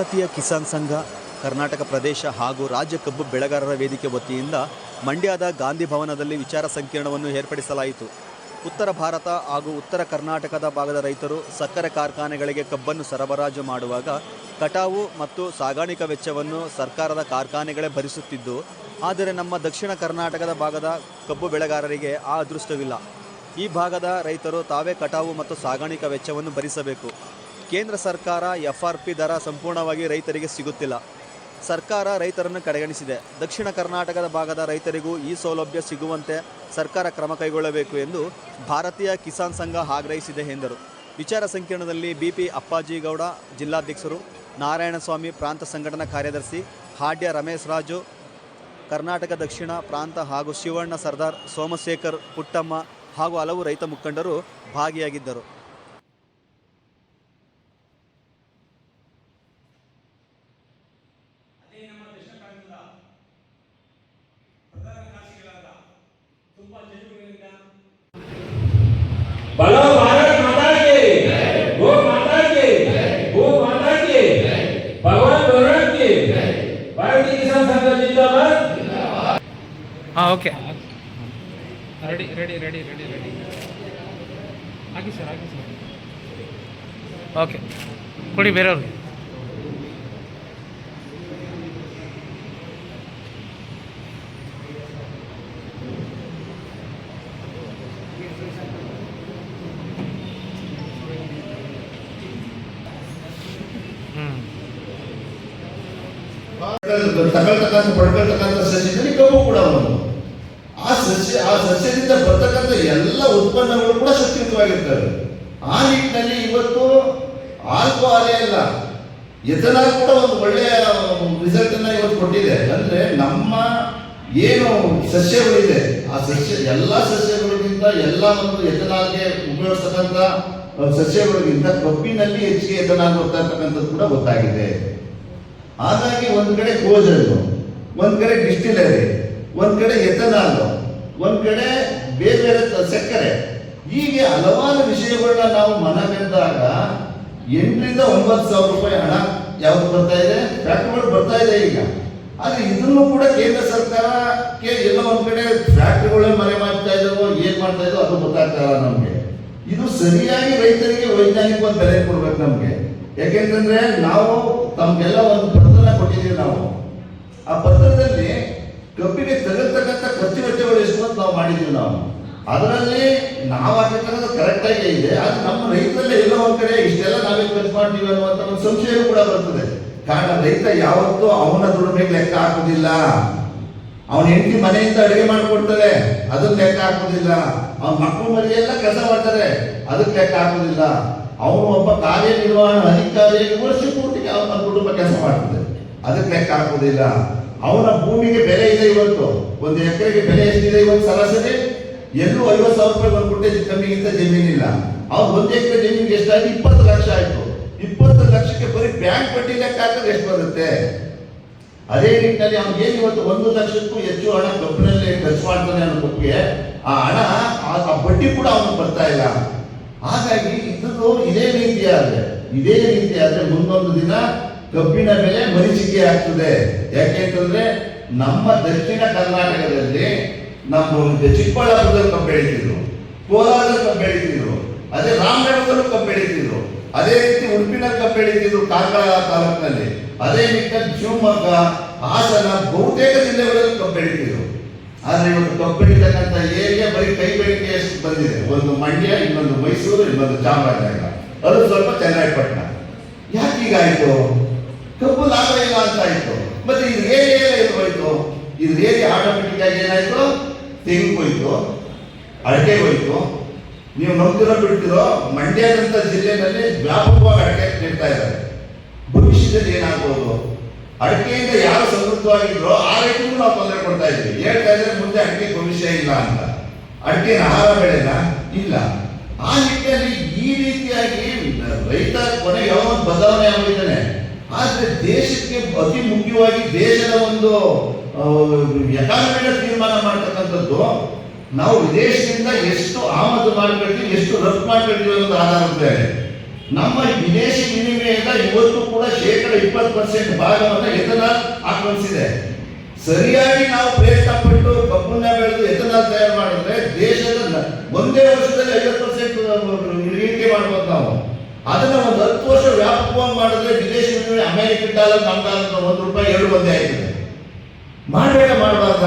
ಭಾರತೀಯ ಕಿಸಾನ್ ಸಂಘ, ಕರ್ನಾಟಕ ಪ್ರದೇಶ ಹಾಗೂ ರಾಜ್ಯ ಕಬ್ಬು ಬೆಳೆಗಾರರ ವೇದಿಕೆ ವತಿಯಿಂದ ಮಂಡ್ಯದ ಗಾಂಧಿ ಭವನದಲ್ಲಿ ವಿಚಾರ ಸಂಕಿರಣವನ್ನು ಏರ್ಪಡಿಸಲಾಯಿತು. ಉತ್ತರ ಭಾರತ ಹಾಗೂ ಉತ್ತರ ಕರ್ನಾಟಕದ ಭಾಗದ ರೈತರು ಸಕ್ಕರೆ ಕಾರ್ಖಾನೆಗಳಿಗೆ ಕಬ್ಬನ್ನು ಸರಬರಾಜು ಮಾಡುವಾಗ ಕಟಾವು ಮತ್ತು ಸಾಗಾಣಿಕಾ ವೆಚ್ಚವನ್ನು ಸರ್ಕಾರದ ಕಾರ್ಖಾನೆಗಳೇ ಭರಿಸುತ್ತಿದ್ದು, ಆದರೆ ನಮ್ಮ ದಕ್ಷಿಣ ಕರ್ನಾಟಕದ ಭಾಗದ ಕಬ್ಬು ಬೆಳೆಗಾರರಿಗೆ ಆ ಅದೃಷ್ಟವಿಲ್ಲ. ಈ ಭಾಗದ ರೈತರು ತಾವೇ ಕಟಾವು ಮತ್ತು ಸಾಗಾಣಿಕಾ ವೆಚ್ಚವನ್ನು ಭರಿಸಬೇಕು. ಕೇಂದ್ರ ಸರ್ಕಾರ ಎಫ್ ಆರ್ ಪಿ ದರ ಸಂಪೂರ್ಣವಾಗಿ ರೈತರಿಗೆ ಸಿಗುತ್ತಿಲ್ಲ. ಸರ್ಕಾರ ರೈತರನ್ನು ಕಡೆಗಣಿಸಿದೆ. ದಕ್ಷಿಣ ಕರ್ನಾಟಕದ ಭಾಗದ ರೈತರಿಗೂ ಈ ಸೌಲಭ್ಯ ಸಿಗುವಂತೆ ಸರ್ಕಾರ ಕ್ರಮ ಕೈಗೊಳ್ಳಬೇಕು ಎಂದು ಭಾರತೀಯ ಕಿಸಾನ್ ಸಂಘ ಆಗ್ರಹಿಸಿದೆ ಎಂದರು. ವಿಚಾರ ಸಂಕಿರಣದಲ್ಲಿ ಬಿ ಪಿ ಅಪ್ಪಾಜಿಗೌಡ, ಜಿಲ್ಲಾಧ್ಯಕ್ಷರು ನಾರಾಯಣಸ್ವಾಮಿ, ಪ್ರಾಂತ ಸಂಘಟನಾ ಕಾರ್ಯದರ್ಶಿ ಹಾಡ್ಯ ರಮೇಶ್ ರಾಜು, ಕರ್ನಾಟಕ ದಕ್ಷಿಣ ಪ್ರಾಂತ ಹಾಗೂ ಶಿವಣ್ಣ ಸರ್ದಾರ್ ಸೋಮಶೇಖರ್ ಪುಟ್ಟಮ್ಮ ಹಾಗೂ ಹಲವು ರೈತ ಮುಖಂಡರು ಭಾಗಿಯಾಗಿದ್ದರು. बोलो भारत माता की गो माता की गो माता की भगवान गौरव की भारतीय किसान संघ जिंदाबाद ಹಾಂ okay ready ready ready ready ready ಹಾಕಿ ಸರ್ ಹಾಕಿ ಸರ್ ಓಕೆ ಕೊಡಿ ಬೇರೆಯವ್ರಿಗೆ ತಗೊಳ್ತಕ್ಕಂಥ, ಪಡ್ಕೊಳ್ತಕ್ಕಂಥ ಸಸ್ಯದಲ್ಲಿ ಕಬ್ಬು ಕೂಡ ಒಂದು ಆ ಸಸ್ಯ, ಆ ಸಸ್ಯದಿಂದ ಬರ್ತಕ್ಕಂಥ ಎಲ್ಲ ಉತ್ಪನ್ನಗಳು ಕೂಡ ಶಕ್ತಿಯುತವಾಗಿರ್ತವೆ. ಆ ನಿಟ್ಟಿನಲ್ಲಿ ಇವತ್ತು ಆಲ್ಕೋಹಾಲೇ ಅಲ್ಲ, ಎಥನಾಲ್ ಕೂಡ ಒಂದು ಒಳ್ಳೆಯ ರಿಸಲ್ಟ್ ಅನ್ನ ಇವತ್ತು ಕೊಟ್ಟಿದೆ. ಅಂದ್ರೆ ನಮ್ಮ ಏನು ಸಸ್ಯಗಳಿದೆ, ಆ ಸಸ್ಯ, ಎಲ್ಲ ಸಸ್ಯಗಳಿಗಿಂತ ಎಲ್ಲ ಒಂದು ಎಥನಾಲ್ಗೆ ಉಪಯೋಗಿಸ್ತಕ್ಕಂಥ ಸಸ್ಯಗಳಿಗಿಂತ ಕಬ್ಬಿನಲ್ಲಿ ಹೆಚ್ಚಿಗೆ ಎಥನಾಲ್ ಬರ್ತಾ ಇರ್ತಕ್ಕಂಥದ್ದು ಕೂಡ ಗೊತ್ತಾಗಿದೆ. ಹಾಗಾಗಿ ಒಂದು ಕಡೆ ಕೋಜಲ್ಲು ಒಂದು ಕಡೆ ಡಿಸ್ಟಿಲರಿ, ಒಂದು ಕಡೆ ಎಥನಾಲ್, ಒಂದು ಕಡೆ ಬೇರೆ ಬೇರೆ ಸಕ್ಕರೆ. ಹೀಗೆ ಹಲವಾರು ವಿಷಯಗಳನ್ನ ನಾವು ಮನಗಂಡಾಗ ಎಂಟರಿಂದ ಒಂಬತ್ತು ಸಾವಿರ ರೂಪಾಯಿ ಹಣ ಯಾವ್ದು ಬರ್ತಾ ಇದೆ? ಫ್ಯಾಕ್ಟ್ರಿಗಳು ಬರ್ತಾ ಇದೆ ಈಗ. ಆದ್ರೆ ಇದನ್ನು ಕೂಡ ಕೇಂದ್ರ ಸರ್ಕಾರಕ್ಕೆ ಎಲ್ಲ ಒಂದು ಕಡೆ ಫ್ಯಾಕ್ಟ್ರಿಗಳೇ ಮನೆ ಮಾಡ್ತಾ ಇದ್ದಾವೋ, ಏನ್ ಮಾಡ್ತಾ ಇದ್ದೋ ಅದು ಗೊತ್ತಾಗ್ತಾ ಇಲ್ಲ ನಮ್ಗೆ. ಇದು ಸರಿಯಾಗಿ ರೈತರಿಗೆ ವೈಜ್ಞಾನಿಕವಾಗಿ ಬೆಲೆ ಕೊಡ್ಬೇಕು ನಮ್ಗೆ. ಯಾಕೆಂತಂದ್ರೆ ನಾವು ತಮ್ಗೆಲ್ಲ ಒಂದು ಕೊಟ್ಟಿದ್ದೀವಿ ನಾವು. ಆ ಪತ್ರದಲ್ಲಿ ಕಬ್ಬಿಗೆ ತಗಲ್ತಕ್ಕಂಥ ಖರ್ಚು ವೆಚ್ಚಗಳು ಎಷ್ಟು ಅಂತ ನಾವು ಮಾಡಿದ್ದೀವಿ ನಾವು. ಅದರಲ್ಲಿ ನಾವು ಹಾಕಿರ್ತಕ್ಕಂಥ ಕರೆಕ್ಟ್ ಆಗಿ ಇದೆ. ಅದು ನಮ್ಮ ರೈತರಲ್ಲೇ ಎಲ್ಲೋ ಒಂದ್ ಕಡೆ ಇಷ್ಟೆಲ್ಲ ನಾವೇ ಖರ್ಚು ಮಾಡ್ತೀವಿ ಅನ್ನುವಂಥ ಒಂದು ಸಂಶಯ ಕೂಡ ಬರ್ತದೆ. ಕಾರಣ ರೈತ ಯಾವತ್ತೂ ಅವನ ದುಡಿಮೆಗೆ ಲೆಕ್ಕ ಹಾಕುದಿಲ್ಲ. ಅವನ ಹೆಂಡತಿ ಮನೆಯಿಂದ ಅಡುಗೆ ಮಾಡಿಕೊಡ್ತಾರೆ ಅದನ್ನ ಲೆಕ್ಕ ಹಾಕುದಿಲ್ಲ. ಅವನ ಮಕ್ಕಳು ಮರಿ ಎಲ್ಲ ಕೆಲಸ ಮಾಡ್ತಾರೆ, ಅದಕ್ಕೆ ಲೆಕ್ಕ ಹಾಕುದಿಲ್ಲ. ಅವನು ಒಬ್ಬ ಕಾರ್ಯನಿರ್ವಹಣಾ ಅಧಿಕಾರಿಯಾಗಿ ವರ್ಷ ಪೂರ್ತಿ ಅವನ ಕುಟುಂಬ ಕೆಲಸ ಮಾಡ್ತದೆ. ಅದಕ್ಕೆ ಲೆಕ್ಕ ಹಾಕೋದಿಲ್ಲ ಅವನ ಭೂಮಿಗೆ ಬೆಲೆ ಇದೆ ಇವತ್ತು. ಒಂದು ಎಕರೆಗೆ ಬೆಲೆ ಎಷ್ಟಿದೆ ಇವತ್ತು ಸರಾಸರಿ? ಎಲ್ಲೂ ಐವತ್ತು ಸಾವಿರ ರೂಪಾಯಿ ಗುಂಟೆ ಕಮ್ಮಿಗಿಂತ ಜಮೀನಿಲ್ಲ. ಅವ್ರು ಒಂದು ಎಕರೆ ಜಮೀನಿಗೆ ಎಷ್ಟಾಗಿ ಇಪ್ಪತ್ತು ಲಕ್ಷ ಆಯ್ತು. ಇಪ್ಪತ್ತು ಲಕ್ಷಕ್ಕೆ ಬರೀ ಬ್ಯಾಂಕ್ ಬಡ್ಡಿ ಲೆಕ್ಕ ಹಾಕಿದ್ರೆ ಎಷ್ಟು ಬರುತ್ತೆ? ಅದೇ ನಿಟ್ಟಿನಲ್ಲಿ ಅವ್ನಿಗೇನು ಇವತ್ತು ಒಂದು ಲಕ್ಷಕ್ಕೂ ಹೆಚ್ಚು ಹಣ ಕಬ್ಬಿನಲ್ಲಿ ಖರ್ಚು ಮಾಡ್ತಾನೆ ಅನ್ನೋದಕ್ಕೆ ಆ ಹಣ, ಆ- ಬಡ್ಡಿ ಕೂಡ ಅವನಿಗೆ ಬರ್ತಾ ಇಲ್ಲ. ಹಾಗಾಗಿ ಇದನ್ನು ಇದೇ ರೀತಿ ಆದ್ರೆ ಇದೇ ರೀತಿ ಆದ್ರೆ ಮುಂದೊಂದು ದಿನ ಕಬ್ಬಿನ ಬೆಲೆ ಮರೀಚಿಕೆ ಆಗ್ತದೆ. ಯಾಕೆಂತಂದ್ರೆ ನಮ್ಮ ದಕ್ಷಿಣ ಕರ್ನಾಟಕದಲ್ಲಿ ನಮ್ಮ ಚಿಕ್ಕಬಳ್ಳಾಪುರದಲ್ಲಿ ಕಬ್ಬು ಬೆಳೀತಿದ್ರು, ಕೋಲಾರದಲ್ಲಿ ಕಬ್ಬು ಬೆಳೀತಿದ್ರು, ಅದೇ ರಾಮನಗರದಲ್ಲೂ ಕಬ್ಬು ಬೆಳೀತಿದ್ರು. ಅದೇ ರೀತಿ ಉಡುಪಿನಲ್ಲಿ ಕಬ್ಬು ಬೆಳೀತಿದ್ರು ಕಾರ್ಕಳ ತಾಲೂಕಿನಲ್ಲಿ. ಅದೇ ರೀತಿ ಶಿವಮೊಗ್ಗ, ಹಾಸನ ಬಹುತೇಕ ಜಿಲ್ಲೆಗಳಲ್ಲಿ ಕಬ್ಬು ಬೆಳೀತಿದ್ರು. ಆದ್ರೆ ಇವತ್ತು ಕಬ್ಬು ಬೆಳೀತಕ್ಕಂಥ ಏರಿಯಾ ಬರೀ ಕೈ ಬೆಳಿಗ್ಗೆ ಬಂದಿದೆ. ಒಂದು ಮಂಡ್ಯ, ಇನ್ನೊಂದು ಮೈಸೂರು, ಇನ್ನೊಂದು ಚಾಮರಾಜನಗರ. ಅದು ಸ್ವಲ್ಪ ಚೆನ್ನಾಗಿ ಯಾಕೆ ಹೀಗಾಯ್ತು ಕಬ್ಬು ಲಾಭ ಇಲ್ಲ ಅಂತ ಆಯ್ತು ಮತ್ತೆ ಇದು ಹೇಗೆ ಎಲ್ಲ ಹೋಯ್ತು? ಇದು ಆಟೋಮೆಟಿಕ್ ಆಗಿ ಏನಾಯ್ತು? ತೆಂಗು ಹೋಯ್ತು, ಅಡಕೆ ಹೋಯ್ತು. ನೀವು ನಂಬ್ತಿರೋ ಬಿಡ್ತಿರೋ ಮಂಡ್ಯದಂತ ಜಿಲ್ಲೆನಲ್ಲಿ ವ್ಯಾಪಕವಾಗಿ ಅಡಕೆ ನೀಡ್ತಾ ಇದ್ದಾರೆ. ಭವಿಷ್ಯದಲ್ಲಿ ಏನಾಗ್ಬೋದು? ಅಡಕೆಯಿಂದ ಯಾರು ಸಮೃದ್ಧವಾಗಿದ್ರೋ ಆ ರೈತರಿಗೂ ನಾವು ತೊಂದರೆ ಕೊಡ್ತಾ ಇದ್ವಿ ಹೇಳ್ತಾ ಇದ್ರೆ ಮುಂದೆ ಅಡಿಕೆ ಭವಿಷ್ಯ ಇಲ್ಲ ಅಂತ. ಅಡಕೆ ಆಹಾರ ಬೆಳೆನ? ಇಲ್ಲ. ಆ ನಿಟ್ಟಿನಲ್ಲಿ ಈ ರೀತಿಯಾಗಿ ರೈತ ಕೊನೆಗೆ ಯಾವ ಬದಲಾವಣೆ ಆಗಿದ್ದಾನೆ ಆದ್ರೆ ದೇಶಕ್ಕೆ ಅತಿ ಮುಖ್ಯವಾಗಿ ದೇಶದ ಒಂದು ಯಥಾರ್ಥ ತೀರ್ಮಾನ ಮಾಡ್ತಕ್ಕಂಥದ್ದು, ನಾವು ವಿದೇಶದಿಂದ ಎಷ್ಟು ಆಮದು ಮಾಡ್ಕೊಳ್ತೀವಿ, ಎಷ್ಟು ರಫ್ತು ಮಾಡ್ಕೊಳ್ತೀವಿ ಅನ್ನೋದು ಆಧಾರದ ಮೇಲೆ ನಮ್ಮ ವಿದೇಶಿ ವಿನಿಮಯದ ಇವತ್ತು ಕೂಡ ಶೇಕಡ ಇಪ್ಪತ್ತು ಪರ್ಸೆಂಟ್ ಭಾಗವನ್ನು ಎಥನಾಲ್ ಆಕ್ರಮಿಸಿದೆ. ಸರಿಯಾಗಿ ನಾವು ಪ್ರಯತ್ನ ಪಟ್ಟು ಕಬ್ಬನ್ನ ಬೆಳೆದು ಎಥನಾಲ್ ತಯಾರು ಮಾಡಿದ್ರೆ ದೇಶದ ಒಂದೇ ವರ್ಷದಲ್ಲಿ ಐವತ್ತು ಪರ್ಸೆಂಟ್ ಇಳಿಕೆ ಮಾಡ್ಬೋದು ನಾವು. ಅದನ್ನ ಒಂದು ಹತ್ತು ವರ್ಷ ವ್ಯಾಪಕವಾಗಿ ಮಾಡಿದ್ರೆ ವಿದೇಶಿ ವಿನಿಮಯ ಅಮೆರಿಕ ಡಾಲರ್ ನಮ್ಮ ಡಾಲರ್ ಒಂದು ರೂಪಾಯಿ ಎರಡು ಒಂದೇ ಆಗಿದೆ ಮಾಡಬೇಡ, ಮಾಡಬಾರ್ದ?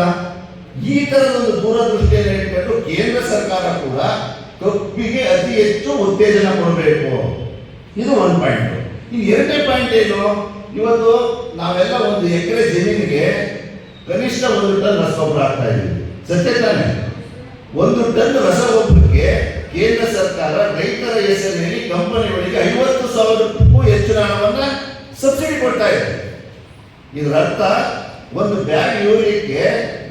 ಈ ತರದ ಒಂದು ದೂರದೃಷ್ಟಿಯನ್ನು ಇಟ್ಕೊಂಡು ಕೇಂದ್ರ ಸರ್ಕಾರ ಕೂಡ ಕಬ್ಬಿಗೆ ಅತಿ ಹೆಚ್ಚು ಉತ್ತೇಜನ ಕೊಡಬೇಕು. ಇದು ಒಂದು ಪಾಯಿಂಟ್ ಇನ್ನು ಎರಡನೇ ಪಾಯಿಂಟ್ ಏನು? ಇವತ್ತು ನಾವೆಲ್ಲ ಒಂದು ಎಕರೆ ಜಮೀನಿಗೆ ಕನಿಷ್ಠ ಒಂದು ಟನ್ ರಸಗೊಬ್ಬರ ಹಾಕ್ತಾ ಇದ್ದೀವಿ. ಸತ್ಯ ತಾನೆ? ಒಂದು ಟನ್ ರಸಗೊಬ್ಬರಕ್ಕೆ ಕೇಂದ್ರ ಸರ್ಕಾರ ರೈತರ ಹೆಸರಿನಲ್ಲಿ ಕಂಪನಿಗಳಿಗೆ ಐವತ್ತು ಸಾವಿರಕ್ಕೂ ಹೆಚ್ಚಿನ ಹಣವನ್ನ ಸಬ್ಸಿಡಿ ಕೊಡ್ತಾ ಇದೆ. ಇದರ ಅರ್ಥ ಒಂದು ಬ್ಯಾಗ್ ಯೂರಿಯಕ್ಕೆ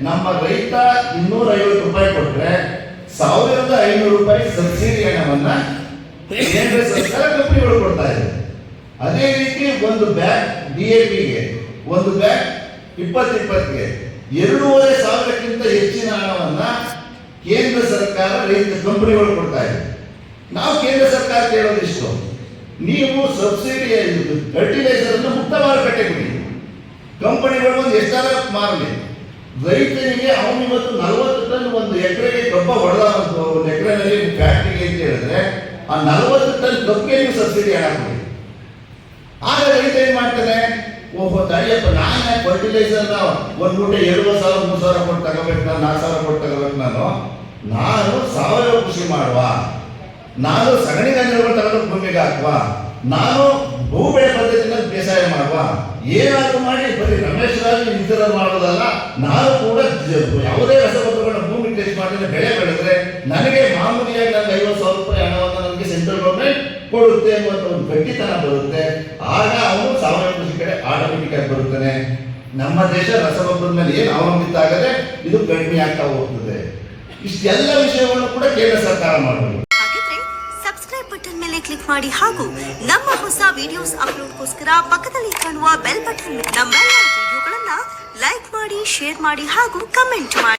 ನಮ್ಮ ರೈತ ಇನ್ನೂರ ಐವತ್ತು ರೂಪಾಯಿ ಕೊಟ್ಟರೆ ಸಾವಿರದ ಐನೂರು ರೂಪಾಯಿ ಸಬ್ಸಿಡಿ ಹಣವನ್ನ ಕೇಂದ್ರ ಸರ್ಕಾರ ಕಂಪನಿಗಳು ಕೊಡ್ತಾ ಇದೆ. ಅದೇ ರೀತಿ ಒಂದು ಬ್ಯಾಗ್ ಡಿ ಎ ಪಿಗೆ ಒಂದು ಬ್ಯಾಗ್ ಇಪ್ಪತ್ತು ಇಪ್ಪತ್ತಿಗೆ ಎರಡೂವರೆ ಸಾವಿರಕ್ಕಿಂತ ಹೆಚ್ಚಿನ ಹಣವನ್ನ ಕೇಂದ್ರ ಸರ್ಕಾರ ರೈತ ಕಂಪನಿಗಳು ಕೊಡ್ತಾ ಇದೆ. ನಾವು ಕೇಂದ್ರ ಸರ್ಕಾರ ಕೇಳೋದಿಷ್ಟು ನೀವು ಸಬ್ಸಿಡಿ ಫರ್ಟಿಲೈಸರ್ ಅನ್ನು ಮುಕ್ತ ಮಾರುಕಟ್ಟೆ ಕೊಡಿ. ಕಂಪನಿಗಳು ಒಂದು ಎಷ್ಟಾರ ಮಾರಲಿ? ರೈತನಿಗೆ ಅವನು ಇವತ್ತು ನಲವತ್ತು ಟನ್ ಒಂದು ಎಕರೆಗೆ ಕಬ್ಬ ಹೊಡೆದ ಒಂದು ಎಕರೆನಲ್ಲಿ ಫ್ಯಾಕ್ಟ್ರಿಗೆ ಅಂತ ಹೇಳಿದ್ರೆ, ಆ ನಲವತ್ತು ಟನ್ ಕಬ್ಬಿಗೆ ನೀವು ಸಬ್ಸಿಡಿ ಹಣ ಕೊಡಿ ಆಗ ರೈತ ಏನ್ ಮಾಡ್ತಾನೆ? ಓಹೋ ತಡಿಯಪ್ಪ ನಾನು ಫರ್ಟಿಲೈಸರ್ ಒಂದು ಮೂಟೆ ಎರಡು ಸಾವಿರ, ಮೂರು ಸಾವಿರ ಕೊಟ್ಟು ತಗೋಬೇಕು ನಾನು, ನಾಲ್ಕು ಸಾವಿರ ಕೊಟ್ಟು ತಗೋಬೇಕು ನಾನು ನಾನು ಸಾವಯವ ಕೃಷಿ ಮಾಡುವ. ನಾನು ಸಗಣಿ ಧಾನ್ಯಗಳು ತಗೊಂಡು ಭೂಮಿಗೆ ಹಾಕುವ. ನಾನು ಭೂ ಬೆಳೆ ಪದ್ಧತಿಯಿಂದ ಬೇಸಾಯ ಮಾಡುವ. ಏನಾದರೂ ಮಾಡಿ, ಬರೀ ರಮೇಶ್ ರಾಜ್ ಇತರ ಮಾಡೋದಲ್ಲ ನಾನು ಕೂಡ ಯಾವುದೇ ರಸಗೊಬ್ಬರಗಳ ಭೂಮಿ ಟೆಸ್ಟ್ ಮಾಡಿದ್ರೆ ಬೆಳೆ ಬೆಳೆದ್ರೆ ನನಗೆ ಮಾಮೂಲಿಯಾಗಿ ನನಗೆ ಐವತ್ತು ಸಾವಿರ ರೂಪಾಯಿ ಕೊಡುತ್ತೆ ಅನ್ನುವಂಥ ಒಂದು ಗಟ್ಟಿತನ ಬರುತ್ತೆ. ಆಗ ಅವನು ಸಾವಯವ ಕೃಷಿ ಕಡೆ ಆಟೋಮೆಟಿಕ್ ಆಗಿ ಬರುತ್ತಾನೆ. ನಮ್ಮ ದೇಶ ರಸಗೊಬ್ಬರದ ಮೇಲೆ ಏನು ಅವಲಂಬಿತ ಆಗದೆ ಇದು ಕಡಿಮೆ ಆಗ್ತಾ ಹೋಗ್ತದೆ. ಇಷ್ಟೆಲ್ಲ ವಿಷಯವನ್ನು ಕೂಡ ಕೇಂದ್ರ ಸರ್ಕಾರ ಹಾಗಿದ್ರೆ ಸಬ್ಸ್ಕ್ರೈಬ್ ಬಟನ್ ಮೇಲೆ ಕ್ಲಿಕ್ ಮಾಡಿ ಹಾಗೂ ನಮ್ಮ ಹೊಸ ವಿಡಿಯೋಸ್ ಅಪ್ಲೋಡ್ಗೋಸ್ಕರ ಪಕ್ಕದಲ್ಲಿ ಕಾಣುವ ಬೆಲ್ ಬಟನ್ ನಮ್ಮೆಲ್ಲ ವಿಡಿಯೋಗಳನ್ನ ಲೈಕ್ ಮಾಡಿ ಶೇರ್ ಮಾಡಿ ಹಾಗೂ ಕಮೆಂಟ್ ಮಾಡಿ.